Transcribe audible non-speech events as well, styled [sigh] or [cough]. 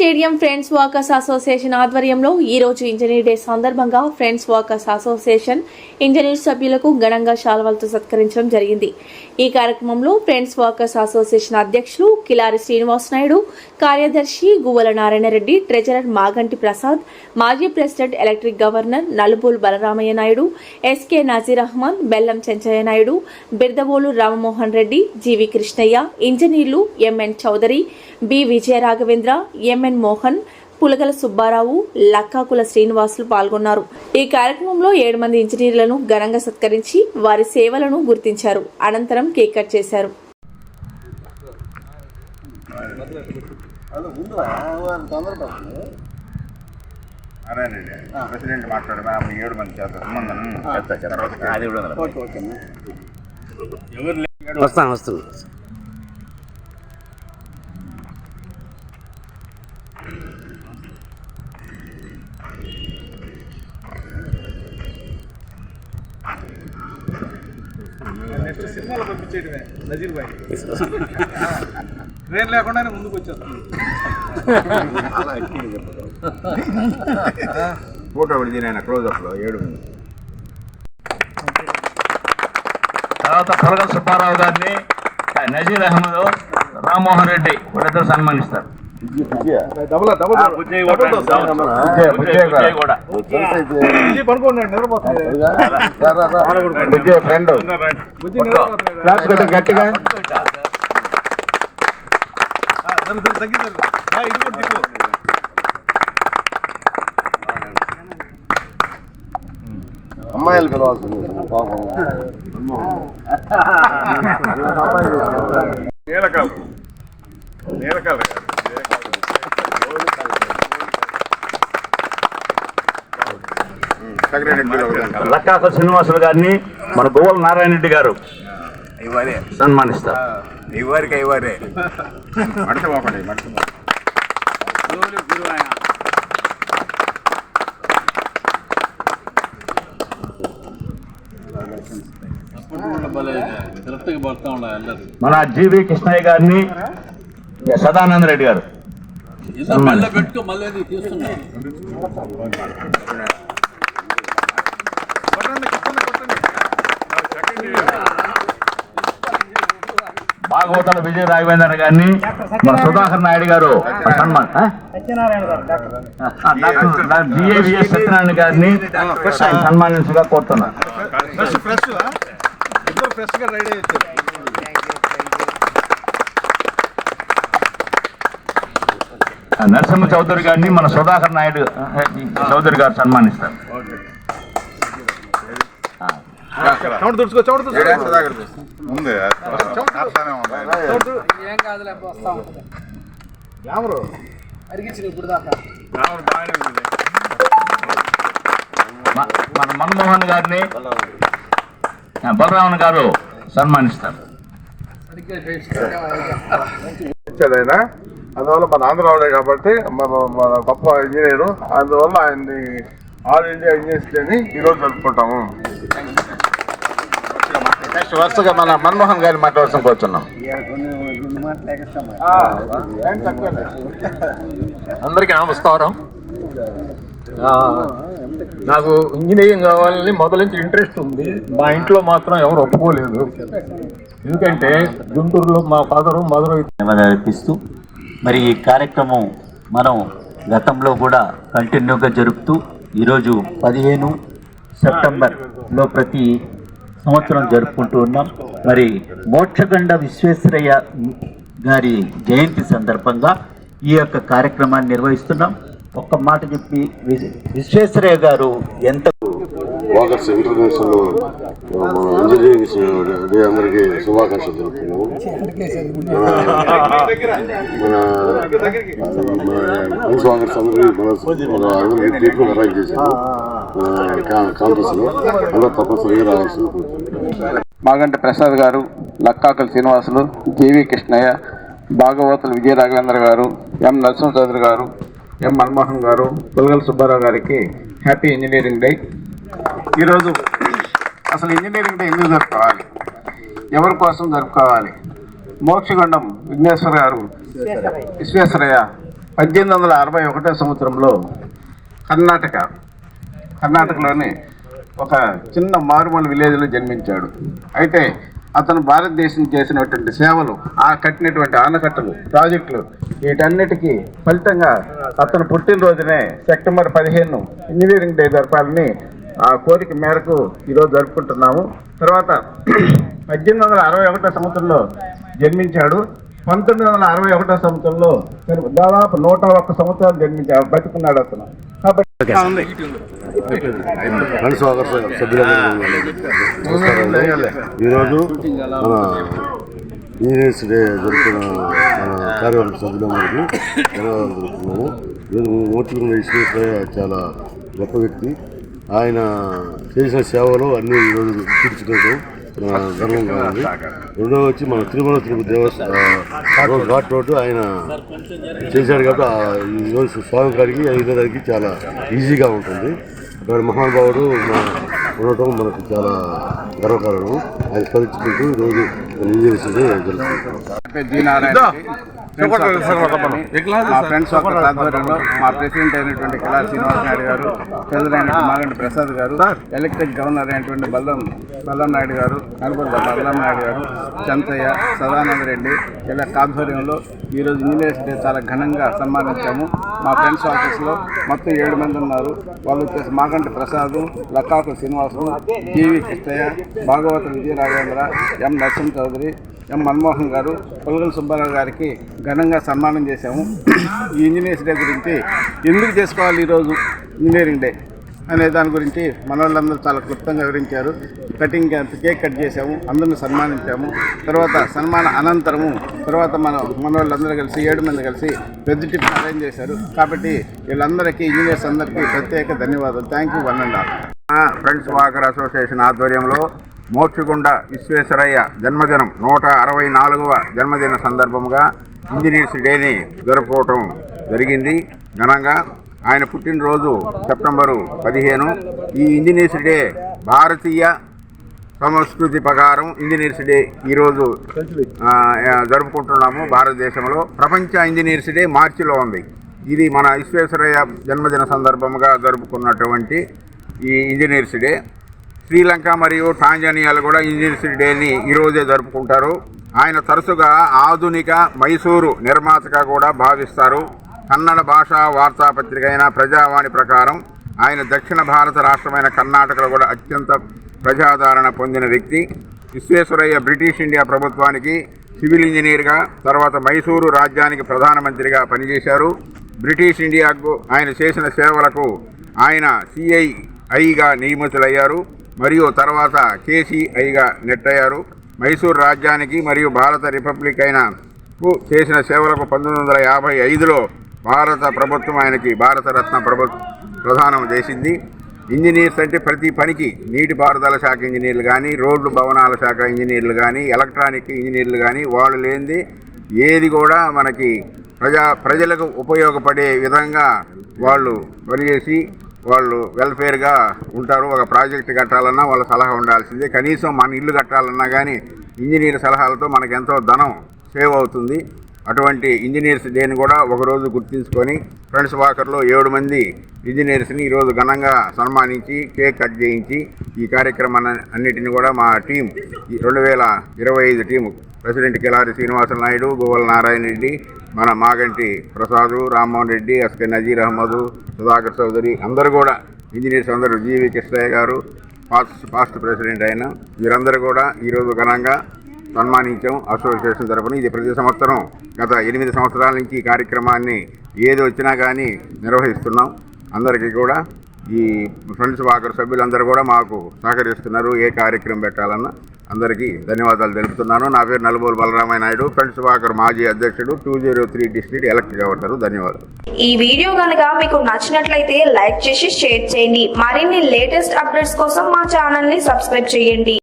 Stadium friends walkers association ఆధ్వర్యంలో ఈ రోజు ఇంజనీర్ డే సందర్భంగా ఫ్రెండ్స్ వాకర్స్ అసోసియేషన్ ఇంజనీర్ సభ్యులకు ఘనంగా శాల్వాలతో సత్కరించడం జరిగింది. ఈ కార్యక్రమంలో ఫ్రెండ్స్ వాకర్స్ అసోసియేషన్ అధ్యక్షులు కిలారి శ్రీనివాస్ నాయుడు కార్యదర్శి గువ్వల నారాయణరెడ్డి ట్రెజరర్ మాగంటి ప్రసాద్ మాజీ president electric governor Nalubool Balaramaiah Naidu SK Nazeer Ahmed Bellam Chenchaiah Naidu Birdavolu Ramamohan Reddy GV Krishnaiah ఇంజనీర్లు MN Chowdary B Vijaya Raghavendra MN chairman Mohan Pulagala Subbarao Lakkakula Srinivasulu పాల్గొన్నారు. ఈ కార్యక్రమంలో ఏడు మంది ఇంజనీర్లను ఘనంగా సత్కరించి వారి సేవలను గుర్తించారు. అనంతరం కేక్ కట్ చేశారు. నెక్స్ట్ సినిమాలో పంపించేయడమే. నజీర్ భాయ్ ట్రైన్ [laughs] లేకుండానే ముందుకు వచ్చేస్తుంది [laughs] ఫోటో ఒకటి దీని క్లోజ్అప్లో ఏడు తర్వాత పొరగల సుబ్బారావు గారిని నజీర్ అహ్మద్ రామ్మోహన్ రెడ్డి వీళ్ళిద్దరు సన్మానిస్తారు. ఫ్రెండ్. గట్టిగా. అమ్మాయిలు పిలవాల్సింది. పాపం నీలకాలు నీలకాలు లక్కాక శ్రీనివాసులు గారిని మన గోవల నారాయణ రెడ్డి గారు సన్మానిస్తారు. ఇవ్వరికి ఇవ్వరే. మడతపోకండి మడతపో మన జీవి కృష్ణయ్య గారిని సదానంద రెడ్డి గారు కొట్టండి భాగవతాల విజయ రాఘవేంద్ర గారిని మన సుధాకర్ నాయుడు గారు సన్మాన్ సత్యనారాయణ గారిని సన్మానించగా ఆ, నరసింహ చౌదరి గారిని మన సుధాకర్ నాయుడు చౌదరి గారు సన్మానిస్తారు. చౌడు తుడుచుకో చౌడు ఉంది. బాగానే ఉంది మన మన్మోహన్ గారిని బలరామన్ గారు సన్మానిస్తారు. అందువల్ల మన ఆంధ్రావాడే కాబట్టి మన మన గొప్ప ఇంజనీరు. అందువల్ల ఆయన్ని ఆల్ ఇండియా ఇంజనీర్స్ డే ని ఈరోజు జరుపుకుంటాము. నెక్స్ట్ వరుసగా మన మన్మోహన్ గారి మాట్లాడుతూ కూర్చున్నాం. అందరికీ నమస్కారం. నాకు ఇంజనీరింగ్ కావాలని మొదలు నుంచి ఇంట్రెస్ట్ ఉంది. మా ఇంట్లో మాత్రం ఎవరు ఒప్పుకోలేదు. ఎందుకంటే గుంటూరులో మా ఫాదరు మదరు అర్పిస్తూ మరి ఈ కార్యక్రమం మనం గతంలో కూడా కంటిన్యూగా జరుపుతూ ఈరోజు పదిహేను సెప్టెంబర్లో ప్రతి సంవత్సరం జరుపుకుంటూ ఉన్నాం. మరి మోక్షగండ విశ్వేశ్వరయ్య గారి జయంతి సందర్భంగా ఈ యొక్క కార్యక్రమాన్ని నిర్వహిస్తున్నాం. ఒక్క మాట చెప్పి విశ్వేశ్వరయ్య గారు ఎంత వాకర్స్ ఇంటర్నేషనల్ ఇంజనీరింగ్ డే అందరికీ శుభాకాంక్షలు తెలుపుతున్నాము. మన మన వాకర్స్ అందరికీ మన అందరికీ ట్రీట్మెంట్ అరేంజ్ చేశాము కాంపస్లో అందరూ తప్పనిసరిగా మాగంటి ప్రసాద్ గారు లక్కాకల శ్రీనివాసులు జీవి కృష్ణయ్య భాగవతులు విజయ రాఘవేంద్ర గారు ఎం నరసింహ చౌదరి గారు ఎం మన్మోహన్ గారు పులగల సుబ్బారావు గారికి హ్యాపీ ఇంజనీరింగ్ డే. ఈరోజు అసలు ఇంజనీరింగ్ డే ఎందుకు జరుపుకోవాలి? ఎవరి కోసం జరుపుకోవాలి? మోక్షగుండం విఘ్నేశ్వర గారు విశ్వేశ్వరయ్య పద్దెనిమిది వందల అరవై ఒకటో సంవత్సరంలో కర్ణాటక కర్ణాటకలోని ఒక చిన్న మారుమూల విలేజ్లో జన్మించాడు. అయితే అతను భారతదేశం చేసినటువంటి సేవలు ఆ కట్టినటువంటి ఆనకట్టలు ప్రాజెక్టులు వీటన్నిటికీ ఫలితంగా అతను పుట్టినరోజునే సెప్టెంబర్ పదిహేను ఇంజనీరింగ్ డే జరపాలని ఆ కోరిక మేరకు ఈరోజు జరుపుకుంటున్నాము. తర్వాత పద్దెనిమిది వందల అరవై ఒకటో సంవత్సరంలో జన్మించాడు. పంతొమ్మిది వందల అరవై ఒకటో సంవత్సరంలో దాదాపు నూట ఒక్క సంవత్సరాలు జన్మించాడు బతుకున్నాడు అతను. కాబట్టి ఈరోజు మన ఇంజనీర్స్ డే జరుపుకున్న మన కార్యవర్గ సభ్యులందరికీ ధన్యవాదాలు తెలుపుతున్నాము ఈరోజు మోచుకున్న విశ్వేశ్వరయ్య చాలా గొప్ప వ్యక్తి. ఆయన చేసిన సేవలు అన్ని ఈరోజు తీర్చుకోవడం గర్వంగా ఉంది. రెండో వచ్చి మన తిరుమల తిరుపతి దేవస్థానం ఘాట్ రోడ్డు ఆయన చేశాడు కాబట్టి ఈరోజు స్వామి గారికి ఐదోదానికి చాలా ఈజీగా ఉంటుంది. అటువంటి మహానుభావుడు మన ఉండటం మనకు చాలా గర్వకారణం. ఆయన స్మరించుకుంటూ ఈరోజు జరుపుకుంటాం జీ నారాయణ. ఫ్రెండ్స్ ఆధ్వర్యంలో మా ప్రెసిడెంట్ అయినటువంటి కళా శ్రీనివాస్ నాయుడు గారు అయినటువంటి మాగంటి ప్రసాద్ గారు ఎలక్ట్రిక్ గవర్నర్ అయినటువంటి బల్లం బల్లం నాయుడు గారు కనపడ బల్లం నాయుడు గారు చంతయ్య సదానంద రెడ్డి ఇలా ఆధ్వర్యంలో ఈరోజు ఇంజనీర్స్ డే చాలా ఘనంగా సన్మానించాము. మా ఫ్రెండ్స్ ఆఫీస్లో మొత్తం ఏడు మంది ఉన్నారు. వాళ్ళు వచ్చేసి మాగంటి ప్రసాద్ లక్కాకు శ్రీనివాసు జీవి కృష్ణయ్య భాగవత విజయ రాఘవేంద్ర ఎం నరసింహ చౌదరి ఎం మన్మోహన్ గారు పొలగల సుబ్బారావు గారికి ఘనంగా సన్మానం చేశాము. ఈ ఇంజనీర్స్ డే గురించి ఎందుకు చేసుకోవాలి ఈరోజు ఇంజనీరింగ్ డే అనే దాని గురించి మన వాళ్ళందరూ చాలా క్లుప్తంగా వివరించారు. కటింగ్ కేక్ కట్ చేసాము అందరిని సన్మానించాము. తర్వాత సన్మాన అనంతరము తర్వాత మన మన వాళ్ళందరూ కలిసి ఏడు మంది కలిసి పెద్ద టిఫిన్ అరేంజ్ చేశారు. కాబట్టి వీళ్ళందరికీ ఇంజనీర్స్ అందరికీ ప్రత్యేక ధన్యవాదాలు. Thank you one and all friends walker association ఆధ్వర్యంలో మోక్షగుండ విశ్వేశ్వరయ్య జన్మదినం నూట అరవై నాలుగవ జన్మదిన సందర్భముగా ఇంజనీర్స్ డేని జరుపుకోవటం జరిగింది. ఘనంగా ఆయన పుట్టినరోజు సెప్టెంబరు పదిహేను. ఈ ఇంజనీర్స్ డే భారతీయ సంస్కృతి ప్రకారం ఇంజనీర్స్ డే ఈరోజు జరుపుకుంటున్నాము భారతదేశంలో. ప్రపంచ ఇంజనీర్స్ డే మార్చిలో ఉంది. ఇది మన విశ్వేశ్వరయ్య జన్మదిన సందర్భముగా జరుపుకున్నటువంటి ఈ ఇంజనీర్స్ డే. శ్రీలంక మరియు టాంజానియాలు కూడా ఇంజనీర్స్ డేని ఈరోజే జరుపుకుంటారు. ఆయన తరచుగా ఆధునిక మైసూరు నిర్మాతగా కూడా భావిస్తారు. కన్నడ భాషా వార్తాపత్రిక అయిన ప్రజావాణి ప్రకారం ఆయన దక్షిణ భారత రాష్ట్రమైన కర్ణాటకలో కూడా అత్యంత ప్రజాదరణ పొందిన వ్యక్తి. విశ్వేశ్వరయ్య బ్రిటిష్ ఇండియా ప్రభుత్వానికి సివిల్ ఇంజనీర్గా తర్వాత మైసూరు రాజ్యానికి ప్రధానమంత్రిగా పనిచేశారు. బ్రిటిష్ ఇండియాకు ఆయన చేసిన సేవలకు ఆయన సిఐఐగా నియమితులయ్యారు. మరియు తర్వాత కేసీఐగా నెట్టయ్యారు. మైసూరు రాజ్యానికి మరియు భారత రిపబ్లిక్ అయిన చేసిన సేవలకు పంతొమ్మిది వందల యాభై ఐదులో భారత ప్రభుత్వం ఆయనకి భారతరత్న ప్రభుత్వం ప్రదానం చేసింది. ఇంజనీర్స్ అంటే ప్రతి పనికి నీటిపారుదల శాఖ ఇంజనీర్లు కానీ రోడ్లు భవనాల శాఖ ఇంజనీర్లు కానీ ఎలక్ట్రానిక్ ఇంజనీర్లు కానీ వాళ్ళు లేనిది ఏది కూడా మనకి ప్రజా ప్రజలకు ఉపయోగపడే విధంగా వాళ్ళు పనిచేసి వాళ్ళు వెల్ఫేర్గా ఉంటారు ఒక ప్రాజెక్ట్ కట్టాలన్నా వాళ్ళ సలహా ఉండాల్సిందే. కనీసం మన ఇల్లు కట్టాలన్నా కానీ ఇంజనీర్ సలహాలతో మనకు ఎంతో ధనం సేవ్ అవుతుంది. అటువంటి ఇంజనీర్స్ డేని కూడా ఒకరోజు గుర్తించుకొని ఫ్రెండ్స్ వాకర్లో ఏడు మంది ఇంజనీర్స్ని ఈరోజు ఘనంగా సన్మానించి కేక్ కట్ చేయించి ఈ కార్యక్రమాన్ని అన్నిటిని కూడా మా టీం ఈ రెండు వేల ఇరవై ఐదు టీము ప్రెసిడెంట్ కిలారి శ్రీనివాస నాయుడు గోవల నారాయణ రెడ్డి మన మాగంటి ప్రసాదు రామ్మోహన్ రెడ్డి ఎస్కే నజీర్ అహ్మదు సుధాకర్ చౌదరి అందరూ కూడా ఇంజనీర్స్ అందరూ జీవి కృష్ణయ్య గారు పాస్ట్ పాస్ట్ ప్రెసిడెంట్ అయిన వీరందరూ కూడా ఈరోజు ఘనంగా సన్మానించాం. అసోసియేషన్ తరఫున ఇది ప్రతి సంవత్సరం గత ఎనిమిది సంవత్సరాల నుంచి ఈ కార్యక్రమాన్ని ఏది వచ్చినా కానీ నిర్వహిస్తున్నాం. అందరికీ కూడా ఈ ఫ్రెండ్స్ వాకర్ సభ్యులందరూ కూడా మాకు సహకరిస్తున్నారు ఏ కార్యక్రమం పెట్టాలన్నా. అందరికీ ధన్యవాదాలు తెలుపుతున్నాను. నా పేరు నలుబోలు బలరామయ్య నాయుడు. ఫ్రెండ్స్ వాకర్ మాజీ అధ్యక్షుడు two zero three district elect governor ధన్యవాదాలు. ఈ వీడియో కనుక మీకు నచ్చినట్లయితే లైక్ చేసి షేర్ చేయండి. మరిన్ని లేటెస్ట్ అప్డేట్స్ కోసం మా ఛానల్ని సబ్స్క్రైబ్ చేయండి.